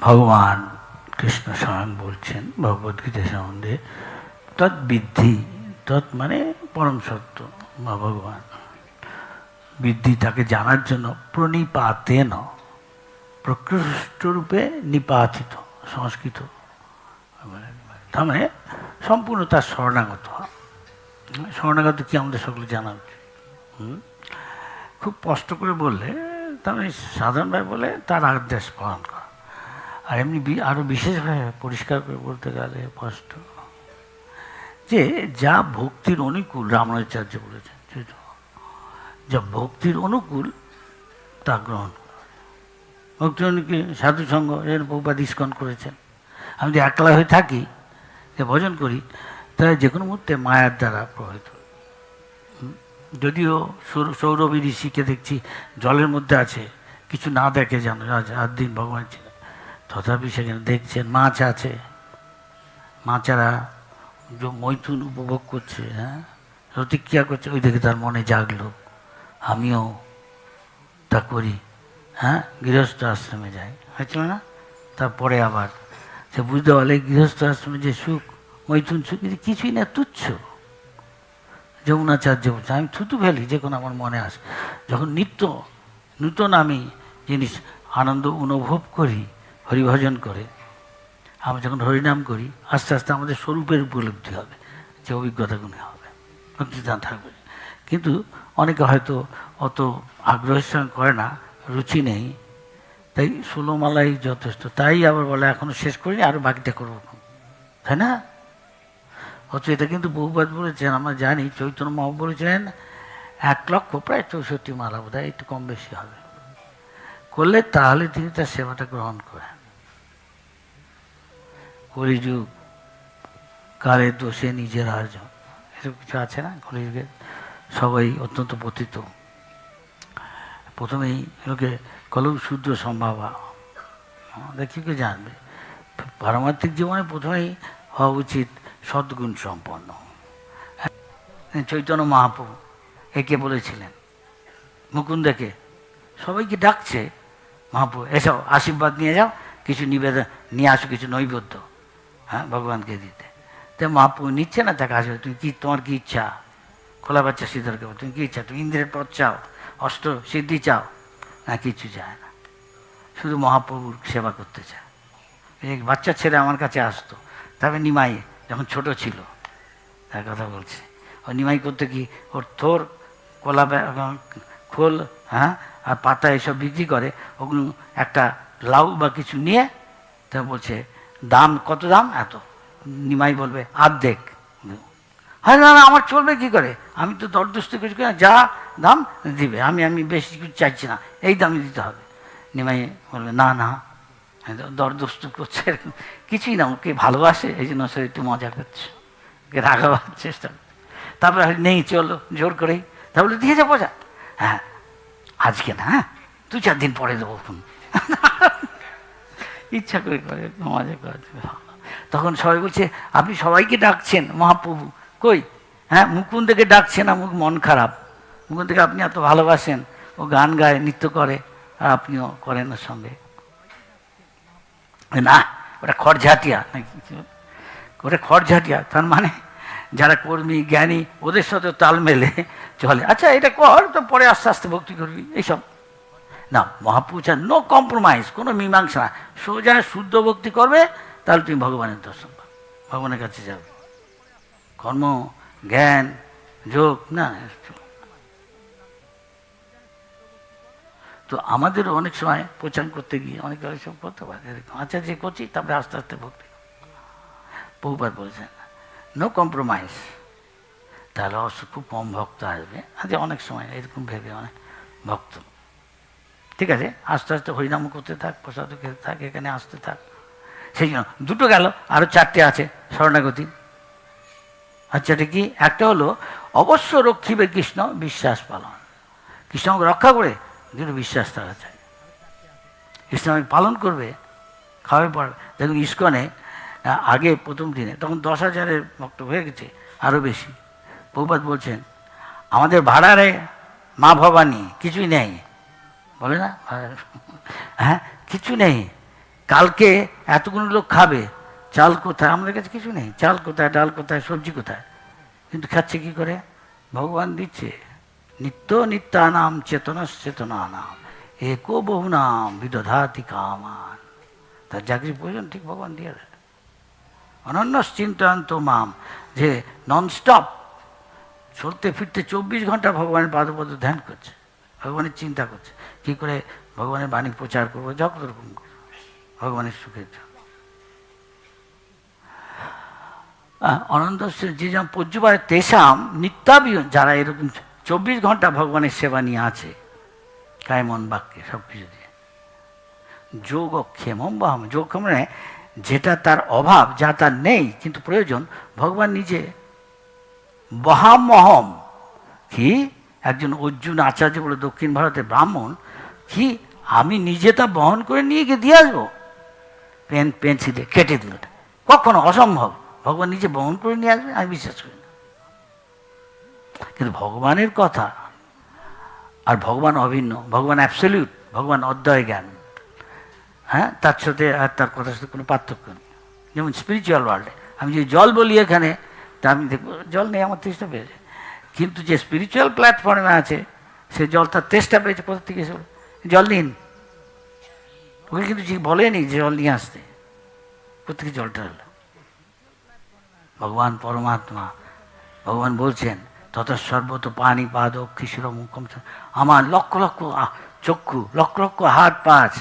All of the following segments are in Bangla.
ভগবান কৃষ্ণ স্বয়ং বলছেন ভগবদ্গীতা সম্বন্ধে, তৎ তৎবিদ্ধি তৎ মানে পরম সত্য বা ভগবান বৃদ্ধি তাকে জানার জন্য প্রণিপাতেন, প্রকৃষ্ট রূপে নিপাতিত, সংস্কৃত তার মানে সম্পূর্ণ তার শরণাগত হওয়া। শরণাগত কি আমাদের সকলে জানা উচিত? খুব কষ্ট করে বললে তার সাধারণভাবে বলে তার আদেশ পালন করা আর এমনি বি- আরও বিশেষভাবে পরিষ্কার করে বলতে গেলে স্পষ্ট যে যা ভক্তির অনুকূল রামানুচার্য বলেছেন যা ভক্তির অনুকূল, তা গ্রহণ। ভক্তি অনুকূল সাধু সঙ্গ, এর বহুবাদ ইস্কন করেছেন। আমি যদি একলা হয়ে থাকি, যে ভজন করি, তাহলে যে কোনো মুহূর্তে মায়ার দ্বারা প্রভাবিত যদিও সৌর- সৌরভী ঋষিকে দেখছি জলের মধ্যে আছে, কিছু না দেখে জানো আজ দিন ভগবান ছিলেন তথাপি সেখানে দেখছেন মাছ আছে। মাছারা যে মৈথুন উপভোগ করছে হ্যাঁ? প্রতিক্রিয়া করছে। ওই দেখে তার মনে জাগলো। আমিও তা করি হ্যাঁ? গৃহস্থ আশ্রমে যাই। হয়েছিল না? তারপরে আবার সে বুঝতে পারলে গৃহস্থ আশ্রমে যে সুখ, মৈথুন সুখ কিছুই না, তুচ্ছ। যমুনাচার্য বলছে, আমি থুতু ফেলি, যে কোনো আমার মনে আসে। যখন নিত্য নূতন আমি জিনিস, আনন্দ অনুভব করি হরিভজন করে, আমরা যখন হরিনাম করি, আস্তে আস্তে আমাদের স্বরূপের উপলব্ধি হবে, যে অভিজ্ঞতাগুলি হবে, ভক্তিদান থাকবে। কিন্তু অনেকে হয়তো অত আগ্রহের সঙ্গে করে না, রুচি নেই, তাই ষোলোমালাই যথেষ্ট, তাই আবার বলে এখনও শেষ করিনি আরও বাকিটা করব। তাই না? অথচ এটা কিন্তু বহুবাদ বলেছেন, আমরা জানি, চৈতন্য মহা বলেছেন, এক লক্ষ প্রায় চৌষট্টি মালা বোধ হয় একটু কম বেশি হবে। করলে তাহলে তিনি তার সেবাটা গ্রহণ করেন। কলিযুগ কালের দোষে নিজের আয়োজন এসব কিছু আছে না কলিযুগে? সবাই অত্যন্ত পতিত। প্রথমেই লোকে কলম শুদ্ধ সম্ভাবা। দেখি কে জানবে? পারমার্থিক জীবনে প্রথমেই হওয়া উচিত সদ্গুণ সম্পন্ন। হ্যাঁ, চৈতন্য মহাপ্রভু একে বলেছিলেন মুকুন্দকে সবাইকে ডাকছে মহাপ্রভু এসো আশীর্বাদ নিয়ে যাও কিছু নিবেদন নিয়ে আসো কিছু নৈবেদ্য। হ্যাঁ ভগবানকে দিতে। তো মহাপ্রভু নিচ্ছে না তাকে আসবে তুমি কি তোমার কি ইচ্ছা? খোলা বাচ্চা সিদ্ধরকে তুমি কি ইচ্ছা? তুমি ইন্দ্রের পথ চাও অষ্ট সিদ্ধি চাও? না, কিছু চায় না। শুধু মহাপ্রভুর সেবা করতে চায়। এই বাচ্চা ছেলে আমার কাছে আসতো তবে নিমাই, যখন ছোট ছিল। তার কথা বলছে। ও নিমাই করতে কি, ওর থোর, কলা খোল হ্যাঁ আর পাতা এসব বিক্রি করে, ওগুলো একটা লাউ বা কিছু নিয়ে, তা বলছে দাম, কত দাম? এত। নিমাই বলবে, আর্ধেক। হ্যাঁ না আমার চলবে কি করে? আমি তো দরদস্তি কিছু করি যা দাম দিবে। আমি আমি বেশি কিছু চাইছি না, এই দামই দিতে হবে। নিমাই বলবে, না না দরদস্ত করছে কিছুই না, ওকে ভালোবাসে, এই জন্য সে একটু মজা করছে। ওকে রাগাবার চেষ্টা তারপরে নেই, চলো, জোর করেই। তারপরে দিয়ে যাব, যা। হ্যাঁ আজকে না হ্যাঁ দু চার দিন পরে দেবো ফোন। ইচ্ছা করে করে মজা করে তখন সবাই বলছে, আপনি সবাইকে ডাকছেন, মহাপ্রভু। কই? হ্যাঁ মুকুন্দকে ডাকছেন আমার মন খারাপ। মুকুন্দকে আপনি এত ভালোবাসেন, ও গান গায়, নৃত্য করে, আর আপনিও করেন ওর সঙ্গে। না, ওটা খড়ঝাটিয়া নাকি ওটা খড়ঝাটিয়া, তার মানে যারা কর্মী, জ্ঞানী, ওদের সাথে তাল মেলে চলে। আচ্ছা এটা কর, তো পরে আস্তে আস্তে ভক্তি করবি, এইসব। না মহাপুরুষ নো কম্প্রোমাইজ কোনো মীমাংসা না। সোজা শুদ্ধ ভক্তি করবে, তাহলে তুমি ভগবানের দর্শন পাবে। ভগবানের কাছে যাবে। কর্ম, জ্ঞান, যোগ, না তো আমাদের অনেক সময় প্রচার করতে গিয়ে অনেক সব করতে পারে আচ্ছা যে করছি, তারপরে আস্তে আস্তে ভক্তি বহুবার বলেছেন নো কম্প্রোমাইজ তাহলে অবশ্য খুব কম ভক্ত আসবে। আজ অনেক সময় এরকম ভেবে অনেক ভক্ত। ঠিক আছে? আস্তে আস্তে হরিনাম করতে থাক, প্রসাদ খেতে থাক, এখানে আসতে থাক। সেই জন্য দুটো গেল আরও চারটে আছে, শরণাগতি। আচ্ছা এটা কি? একটা হলো, অবশ্য রক্ষিবে কৃষ্ণ, বিশ্বাস পালন। কৃষ্ণ আমাকে রক্ষা করে, কিন্তু বিশ্বাস থাকা চাই। কৃষ্ণ আমাকে পালন করবে, খাওয়ার পর দেখুন ইস্কনে আগে প্রথম দিনে, তখন দশ হাজারের ভক্ত হয়ে গেছে আরও বেশি। বহুপাত বলছেন, আমাদের ভাড়ারে মা ভবানী, কিছুই নেই। বলে না? হ্যাঁ কিছু নেই। কালকে এতগুলো লোক খাবে। চাল কোথায়? আমাদের কাছে কিছু নেই। চাল কোথায়, ডাল কোথায়, সবজি কোথায়? কিন্তু খাচ্ছে কি করে? ভগবান দিচ্ছে। নিত্য নিত্যানাম চেতনা চেতনা নাম একো বহু নাম বিদধাতি কামান। তার যা কিছু প্রয়োজন, ঠিক ভগবান দিয়ে দেয়। অনন্য চিন্তান্ত মাম। যে ননস্টপ চলতে ফিরতে চব্বিশ ঘণ্টা ভগবানের পাদপদ ধ্যান করছে। ভগবানের চিন্তা করছে। কি করে ভগবানের বাণী প্রচার করব? যত রকম ভগবানের সুখের জন্য। অনন্ত যে যেমন পূজ্যবারে তেসাম নিত্যাবিয়ন যারা এরকম চব্বিশ ঘণ্টা ভগবানের সেবা নিয়ে আছে, কায়মন বাক্যে সব কিছু দিয়ে। যোগ ক্ষেমম বাহম। যোগ মানে যেটা তার অভাব, যা তার নেই, কিন্তু প্রয়োজন, ভগবান নিজে বহামহম। কি? একজন অর্জুন আচার্য বলে দক্ষিণ ভারতের ব্রাহ্মণ, কি আমি নিজে তা বহন করে নিয়ে গিয়ে দিয়ে আসব? পেন, পেন্সিলে কেটে দিল। কখনো অসম্ভব। ভগবান নিজে বহন করে নিয়ে আসবে, আমি বিশ্বাস করি না। কিন্তু ভগবানের কথা আর ভগবান অভিন্ন, ভগবান অ্যাবসলিউট ভগবান অধ্যয় জ্ঞান। হ্যাঁ তার সাথে আর তার কথার সাথে কোনো পার্থক্য নেই। যেমন স্পিরিচুয়াল ওয়ার্ল্ডে আমি যদি জল বলি এখানে, তা আমি দেখব, জল নেই, আমার তেষ্টা পেয়েছে কিন্তু যে স্পিরিচুয়াল প্ল্যাটফর্মে আছে, সে জল তার তেষ্টা পেয়েছে কোথা থেকে এসে জল নিন। ওকে কিন্তু বলেনি যে জল নিয়ে আসতে। কোথেকে জলটা হলো ভগবান পরমাত্মা, ভগবান বলছেন, তত সর্বত পানি পাদ কিশোর মুখম আমার লক্ষ লক্ষ চক্ষু, লক্ষ লক্ষ হাত পাঁচ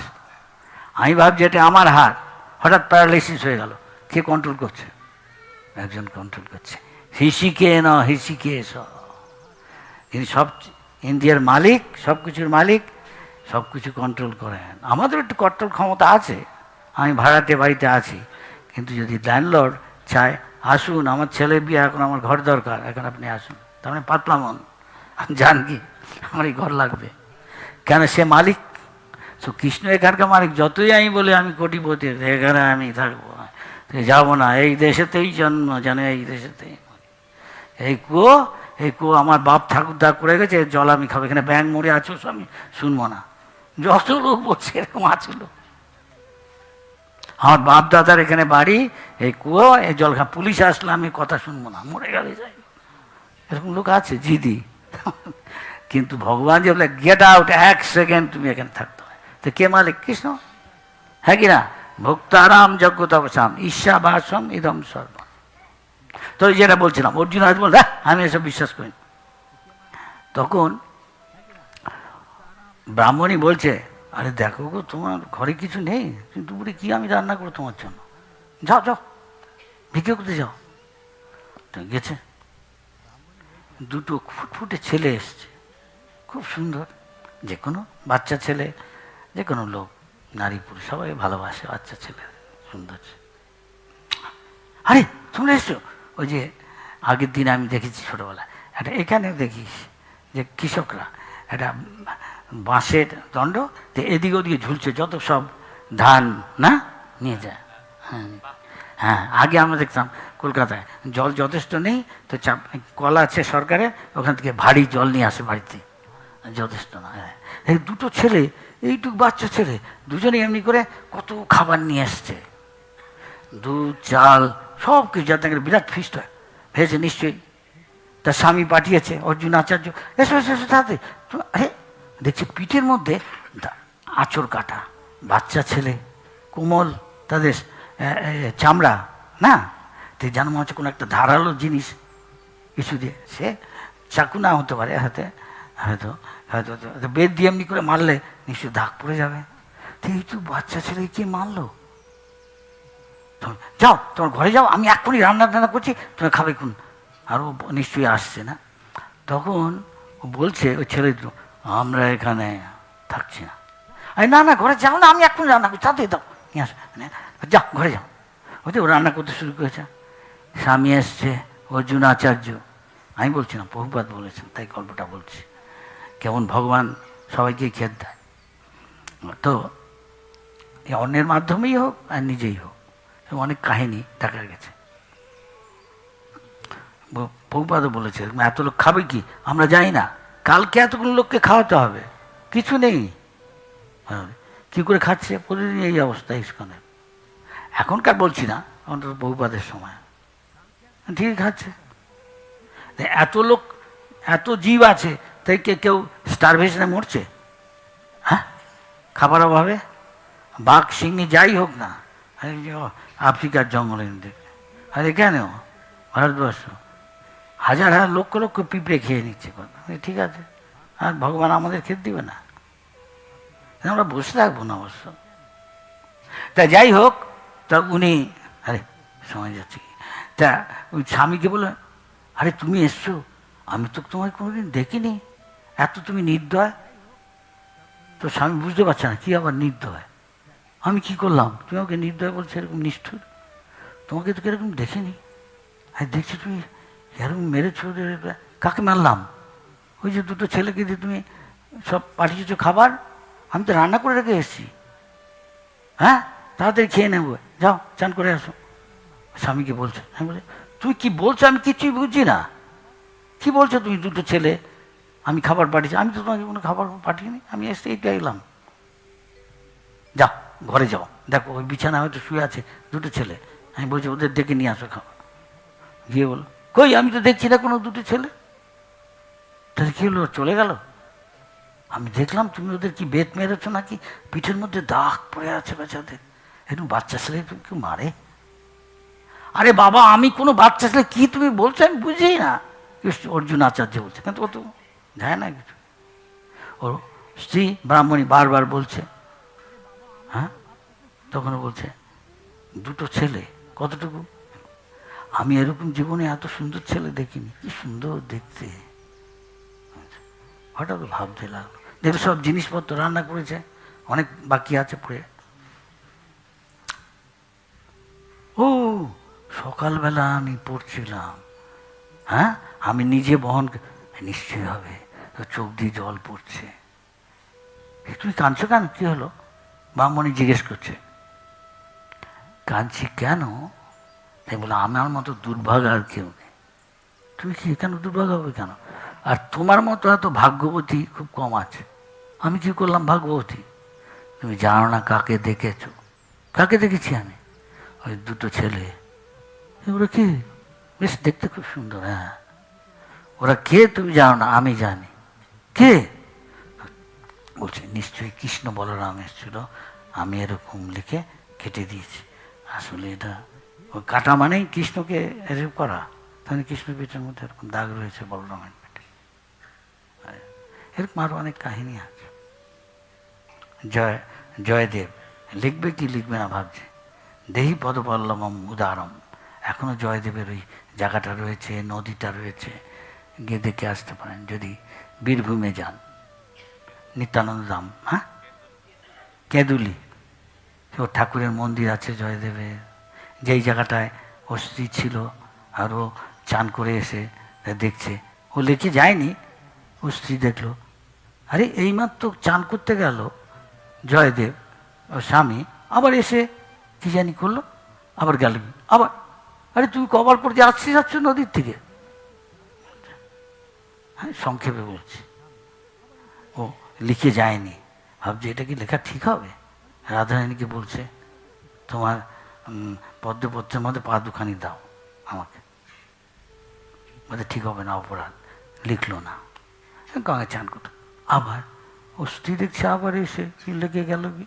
আমি ভাবছি এটা আমার হাত। হঠাৎ প্যারালাইসিস হয়ে গেল। কে কন্ট্রোল করছে? একজন কন্ট্রোল করছে। হিসিকে ন হিসিকে স তিনি সব ইন্ডিয়ার মালিক, সব কিছুর মালিক, সব কিছু কন্ট্রোল করেন। আমাদের একটু কন্ট্রোল ক্ষমতা আছে। আমি ভাড়াতে বাড়িতে আছি। কিন্তু যদি ল্যান্ডলর্ড চায়, আসুন, আমার ছেলে বিয়ে, এখন আমার ঘর দরকার, এখন আপনি আসুন। তার মানে পাতলা মন। যান কি? আমার এই ঘর লাগবে। কেন সে মালিক? তো কৃষ্ণ এখানকার মালিক, যতই আমি বলি, আমি কোটিপতি, এখানে আমি থাকব। যাব না। এই দেশেতেই জন্ম, জানে, এই দেশেতেই। এই কুয়ো এই কুয়ো আমার বাপ ঠাকুরদা করে গেছে, জল আমি খাব, এখানে ব্যাং মরে আছো আমি শুনব না। যত লোক বলছে এরকম আছিল আমার বাপ দাদার এখানে বাড়ি, এই কুয়ো এই জল খা, পুলিশ আসলে আমি কথা শুনব না, মরে গেলে যাই। এরকম লোক আছে, জিদি। কিন্তু ভগবান যে বলে গেট আউট এক সেকেন্ড তুমি এখানে থাকতে হয় তো কে মালিক? কৃষ্ণ। হ্যাঁ কি না? ভক্তারাম যজ্ঞ তপসাম ঈশা ভাষম ইদম সর্ব। তো যেটা বলছিলাম অর্জুন আজ বল "হ্যাঁ, আমি এসব বিশ্বাস করি তখন ব্রাহ্মণী বলছে আরে দেখো গো তোমার ঘরে কিছু নেই তুমি দুপুরে কি আমি রান্না করব তোমার জন্য? যাও যাও ভিক্ষে করতে যাও। তো গেছে। দুটো ফুটফুটে ছেলে এসছে খুব সুন্দর যে কোনো বাচ্চা ছেলে যে কোনো লোক নারী পুরুষ সবাই ভালোবাসে বাচ্চা ছেলে সুন্দর আরে তোমরা এসছো? ওই যে আগের দিন আমি দেখেছি ছোটোবেলায় একটা এখানে দেখিস যে কৃষকরা একটা বাঁশের দণ্ড তো এদিকে ওদিকে ঝুলছে, যত সব ধান, না? নিয়ে যায়। হ্যাঁ। হ্যাঁ আগে আমরা দেখতাম কলকাতায় জল যথেষ্ট নেই, তো চাপ, কল আছে সরকারের ওখান থেকে ভারী জল নিয়ে আসে বাড়িতে। যথেষ্ট না হ্যাঁ। দুটো ছেলে, এইটুক বাচ্চা ছেলে দুজনে এমনি করে কত খাবার নিয়ে এসছে দুধ, চাল সব কিছু যাতে বিরাট ফিস্ট হয়। হয়েছে নিশ্চয়ই। তার স্বামী পাঠিয়েছে, অর্জুন আচার্য। এসো এসো এসো তাতে আরে, দেখছি পিঠের মধ্যে আঁচড় কাটা, বাচ্চা ছেলে, কোমল, তাদের চামড়া, না? তো যেন মনে হচ্ছে কোনো একটা ধারালো জিনিস। কিছু দিয়ে, সে চাকু না হতে পারে হাতে হয়তো হয়তো বেদ দিয়ে এমনি করে মারলে নিশ্চয়ই দাগ পড়ে যাবে। তো এইটু বাচ্চা ছেলে কে মারলো? যাও তোমার ঘরে যাও আমি এক্ষুনি রান্না টান্না করছি তুমি খাবে কোন আর ও নিশ্চয়ই আসছে না। তখন ও বলছে ওই ছেলে আমরা এখানে থাকছি না। আরে না না ঘরে যাও না আমি এক্ষুনি রান্না করছি তাতে দাও নিয়ে আসো মানে, যাও ঘরে যাও। ওই যে ও রান্না করতে শুরু করেছে। স্বামী এসছে অর্জুন আচার্য। আমি বলছি না বহুপাত বলেছেন তাই গল্পটা বলছি। কেমন ভগবান সবাইকে খেদ দেয়। তো অন্যের মাধ্যমেই হোক আর নিজেই হোক। অনেক কাহিনী দেখা গেছে। বহুপাদও বলেছে এত লোক খাবে কি? আমরা জানি না। কালকে এতগুলো লোককে খাওয়াতে হবে। কিছু নেই। হ্যাঁ, কী করে খাচ্ছে? প্রতিদিন এই অবস্থা ইস্কনের এখনকার বলছি না অন্তত বহুপাদের সময়। ঠিকই খাচ্ছে। এত লোক এত জীব আছে তাই কে কেউ স্টারভেশনে মরছে? হ্যাঁ? খাবার অভাবে? বাঘ সিংহি যাই হোক না। আফ্রিকার জঙ্গলে দেখে আর এখানেও ভারতবর্ষ। হাজার হাজার লক্ষ লক্ষ পিঁপড়ে খেয়ে নিচ্ছে ঠিক আছে। আর ভগবান আমাদের খেতে দিবে না। আমরা বসে থাকব না অবশ্য। তা যাই হোক, তা উনি, আরে, সময় যাচ্ছে তা ওই স্বামীকে বলে আরে তুমি এসছো? আমি তো তোমায় কোনোদিন দেখিনি। এত তুমি নির্দয়। তো স্বামী বুঝতে পারছে না, কি আবার নির্দয়? আমি কি করলাম? তুমি আমাকে নির্দয় বলছো, এরকম নিষ্ঠুর? তোমাকে তো এরকম দেখিনি? আর দেখছি তুমি, এরকম মেরেছো কাকে মারলাম? ওই যে দুটো ছেলেকে দিয়ে তুমি সব পাঠিয়েছো খাবার, আমি তো রান্না করে রেখে এসেছি। হ্যাঁ? তাড়াতাড়ি খেয়ে নেব। যাও, চান করে আসো। স্বামীকে বলছে, আমি বলি তুমি কি বলছো? আমি কিছুই বুঝছি না। কি বলছো তুমি দুটো ছেলে? আমি খাবার পাঠিয়েছি। আমি তো তোমাকে কোনো খাবার পাঠিয়েনি আমি এসে এইটা এলাম। যাও। ঘরে যাও। দেখো, ওই বিছানা হয়তো শুয়ে আছে দুটো ছেলে। আমি বলছি, ওদের ডেকে নিয়ে আসো খাবার গিয়ে বলো কই, আমি তো দেখছি না কোনো দুটো ছেলে। তাহলে কী হলো? চলে গেল? আমি দেখলাম, তুমি ওদের কি বেত মেরেছো নাকি? পিঠের মধ্যে দাগ পড়ে আছে বেচাদের। একটু বাচ্চা ছেলে তুমি কেউ মারে? আরে বাবা, আমি কোনো বাচ্চা ছেলে, কি তুমি বলছো? আমি বুঝি না। অর্জুন আচার্য বলছে, কিন্তু ও তো যায় না কিছু। ওর স্ত্রী ব্রাহ্মণী বারবার বলছে হ্যাঁ? তখন বলছে, দুটো ছেলে, কতটুকু? আমি এরকম জীবনে এত সুন্দর ছেলে দেখিনি, কি সুন্দর দেখতে। হঠাৎ ভাবতে লাগল। দেখো সব জিনিসপত্র রান্না করেছে, অনেক বাকি আছে পড়ে। ও, সকালবেলা আমি পড়ছিলাম। হ্যাঁ? আমি নিজে বহন নিশ্চয় হবে। চোখ দিয়ে জল পড়ছে। তুমি কাঁদছো কেন? কি হলো? ব্রাহ্মণী জিজ্ঞেস করছে, কাঁদছি কেন? তাই বলে, আমার মতো দুর্ভাগ আর কেউ নেই। তুমি কি কেন দুর্ভাগ হবে কেন? আর তোমার মতো এত ভাগ্যবতী খুব কম আছে। আমি কি করলাম ভাগ্যবতী? তুমি জানো না কাকে দেখেছ? কাকে দেখেছি আমি? ওই দুটো ছেলে। এগুলো কি? বেশ, দেখতে খুব সুন্দর হ্যাঁ। ওরা কে তুমি জানো না, আমি জানি। কে? বলছে, নিশ্চয়ই কৃষ্ণ বলরাম এসেছিল। আমি এরকম লিখে কেটে দিয়েছি। আসলে এটা কাটা মানেই কৃষ্ণকে এরকম করা। তাহলে কৃষ্ণ পেটের মধ্যে এরকম দাগ রয়েছে বলরামের পেটে এরকম আরও অনেক কাহিনী আছে। জয়, জয়দেব, লিখবে কি লিখবে না ভাবছে। দেহি পদপল্লবম উদারম। এখনও জয়দেবের ওই জায়গাটা রয়েছে, নদীটা রয়েছে। গিয়ে দেখে আসতে পারেন যদি বীরভূমে যান। নিত্যানন্দ ধাম হ্যাঁ? কেঁদুলি। ও ঠাকুরের মন্দির আছে জয়দেবের। যেই জায়গাটায় ও স্ত্রী ছিল আর ও চান করে এসে দেখছে। ও লেখে যায়নি, ও স্ত্রী দেখল। আরে, এইমাত্র চান করতে গেল জয়দেব ও স্বামী, আবার এসে কি জানি করল, আবার গেল। আবার, আরে, তুমি কবার পর যে আসছি যাচ্ছ নদীর থেকে? হ্যাঁ সংক্ষেপে বলছি। ও লিখে যায়নি। ভাবছি, এটা কি লেখা ঠিক হবে? রাধারানীকে বলছে, তোমার পদ্মপত্রের মধ্যে পা দুখানি দাও আমাকে। বলতে ঠিক হবে না, অপরাধ। লিখলো না। গঙ্গায় চান করতো আবার ও স্ত্রী দেখছে, আবার এসে কি লেগে গেল কি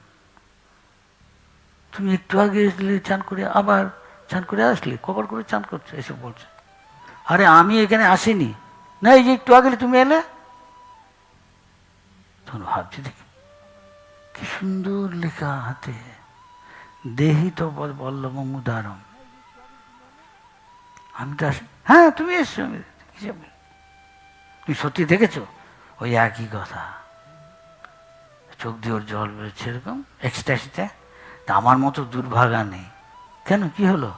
তুমি একটু আগে এসলে চান করে, আবার চান করে আসলে? কবার করে চান করছ? এসে বলছে। আরে, আমি এখানে আসিনি। না, এই যে একটু আগে তুমি এলে? তখন ভাবছি, দেখি কি সুন্দর লেখা হাতে। দেহি তো বল্লভ উদারম আমি তো হ্যাঁ তুমি এসছো। তুমি সত্যি দেখেছ? ওই একই কথা। চোখ দিয়ে ওর জল বেরোচ্ছে এরকম। এক্সট্যাসিতে তা আমার মতো দুর্ভাগা নেই। কেন? কি হলো?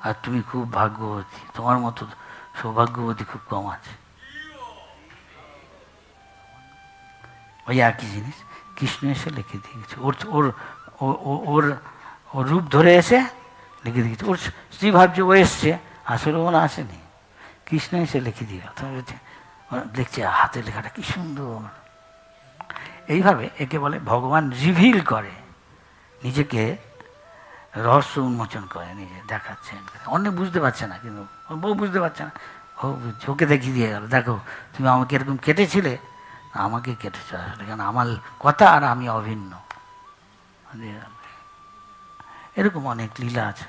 আর তুমি খুব ভাগ্যবতী। তোমার মতো সৌভাগ্যবতী খুব কম আছে। ওই একই জিনিস। কৃষ্ণ এসে লিখে দিয়ে ওর ওর ওর ওর রূপ ধরে এসে লিখে দিয়ে গেছে। ওর স্ত্রী ভাবছে, ও এসছে, আসলে ওরা আসেনি। কৃষ্ণ এসে লিখে দিয়ে গেল। দেখছে, হাতে লেখাটা কি সুন্দর। এইভাবে একে বলে ভগবান রিভিল করে। নিজেকে রহস্য উন্মোচন করে, নিজে দেখাচ্ছেন। অনেক বুঝতে পারছে না, কিন্তু বউ বুঝতে পারছে না। ও ওকে দেখিয়ে দিয়ে গেল, দেখো, তুমি আমাকে এরকম কেটেছিলে আমাকে কেটে চলে কারণ আমার কথা আর আমি অভিন্ন। এরকম অনেক লীলা আছে।